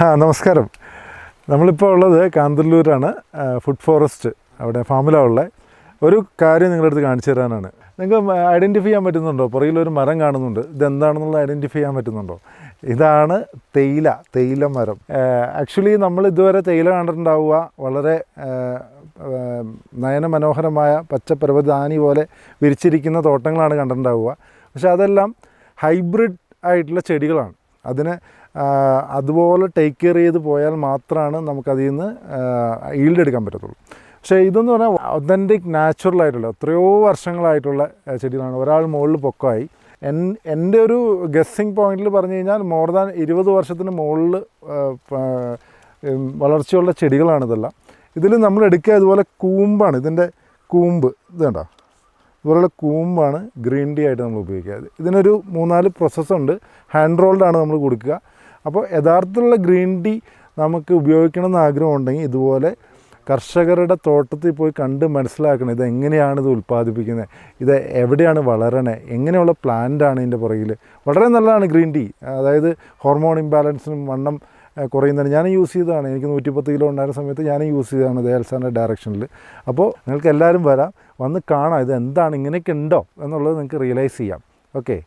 ആ നമസ്കാരം. നമ്മളിപ്പോൾ ഉള്ളത് കാന്തല്ലൂരാണ്. ഫുഡ് ഫോറസ്റ്റ് അവിടെ ഫാമില ഉള്ള. ഒരു കാര്യം നിങ്ങളുടെ അടുത്ത് കാണിച്ചു തരാനാണ്. നിങ്ങൾക്ക് ഐഡന്റിഫൈ ചെയ്യാൻ പറ്റുന്നുണ്ടോ? പുറകിലൊരു മരം കാണുന്നുണ്ട്. ഇതെന്താണെന്നുള്ളത് ഐഡന്റിഫൈ ചെയ്യാൻ പറ്റുന്നുണ്ടോ? ഇതാണ് തേയില തേയില മരം. ആക്ച്വലി നമ്മൾ ഇതുവരെ തേയില കണ്ടിട്ടുണ്ടാവുക. വളരെ നയനമനോഹരമായ പച്ചപ്പരവധാനി പോലെ വിരിച്ചിരിക്കുന്ന തോട്ടങ്ങളാണ് കണ്ടിട്ടുണ്ടാവുക. പക്ഷെ അതെല്ലാം ഹൈബ്രിഡ് ആയിട്ടുള്ള ചെടികളാണ്. അതിനെ അതുപോലെ ടേക്ക് കെയർ ചെയ്ത് പോയാൽ മാത്രമാണ് നമുക്കതിൽ നിന്ന് ഈൽഡ് എടുക്കാൻ പറ്റത്തുള്ളൂ. പക്ഷേ ഇതെന്ന് പറഞ്ഞാൽ ഒതന്റിക് നാച്ചുറൽ ആയിട്ടുള്ള എത്രയോ വർഷങ്ങളായിട്ടുള്ള ചെടികളാണ്. ഒരാൾ മുകളിൽ പൊക്കമായി. എൻ എന്റെ ഒരു ഗസ്സിങ് പോയിന്റിൽ പറഞ്ഞു കഴിഞ്ഞാൽ മോർ ദാൻ ഇരുപത് വർഷത്തിന് മുകളിൽ വളർച്ചയുള്ള ചെടികളാണിതെല്ലാം ഇതിൽ നമ്മൾ എടുക്കുക ഇതുപോലെ കൂമ്പാണ്. ഇതിന്റെ കൂമ്പ് ഇത് കണ്ടോ? ഇതുപോലുള്ള കൂമ്പാണ് ഗ്രീൻ ടീ ആയിട്ട് നമ്മൾ ഉപയോഗിക്കുക. ഇതിനൊരു മൂന്നാൽ പ്രോസസ്സുണ്ട് ഹാൻഡ് റോൾഡാണ് നമ്മൾ കൊടുക്കുക. അപ്പോൾ യഥാർത്ഥത്തിലുള്ള ഗ്രീൻ ടീ നമുക്ക് ഉപയോഗിക്കണമെന്ന് ആഗ്രഹം ഉണ്ടെങ്കിൽ ഇതുപോലെ കർഷകരുടെ തോട്ടത്തിൽ പോയി കണ്ട് മനസ്സിലാക്കണം ഇത് എങ്ങനെയാണ് ഇത് ഉൽപ്പാദിപ്പിക്കുന്നത് ഇത് എവിടെയാണ് വളരണേ എങ്ങനെയുള്ള പ്ലാന്റാണ് ഇതിന്റെ പുറകിൽ വളരെ നല്ലതാണ് ഗ്രീൻ ടീ. അതായത് ഹോർമോൺ ഇംബാലൻസിനും വണ്ണം ഞാനും ഞാൻ യൂസ് ചെയ്തതാണ്. എനിക്ക് നൂറ്റിപ്പത്ത് കിലോ ഉണ്ടായിരുന്ന സമയത്ത് ഞാൻ യൂസ് ചെയ്തതാണ് ദേൽസാന്റെ ഡയറക്ഷനിൽ അപ്പോൾ നിങ്ങൾക്ക് എല്ലാവരും വരാം. വന്ന് കാണാം. ഇത് എന്താണ്? ഇങ്ങനെയൊക്കെ ഉണ്ടോ? എന്നുള്ളത് നിങ്ങൾക്ക് റിയലൈസ് ചെയ്യാം. ഓക്കെ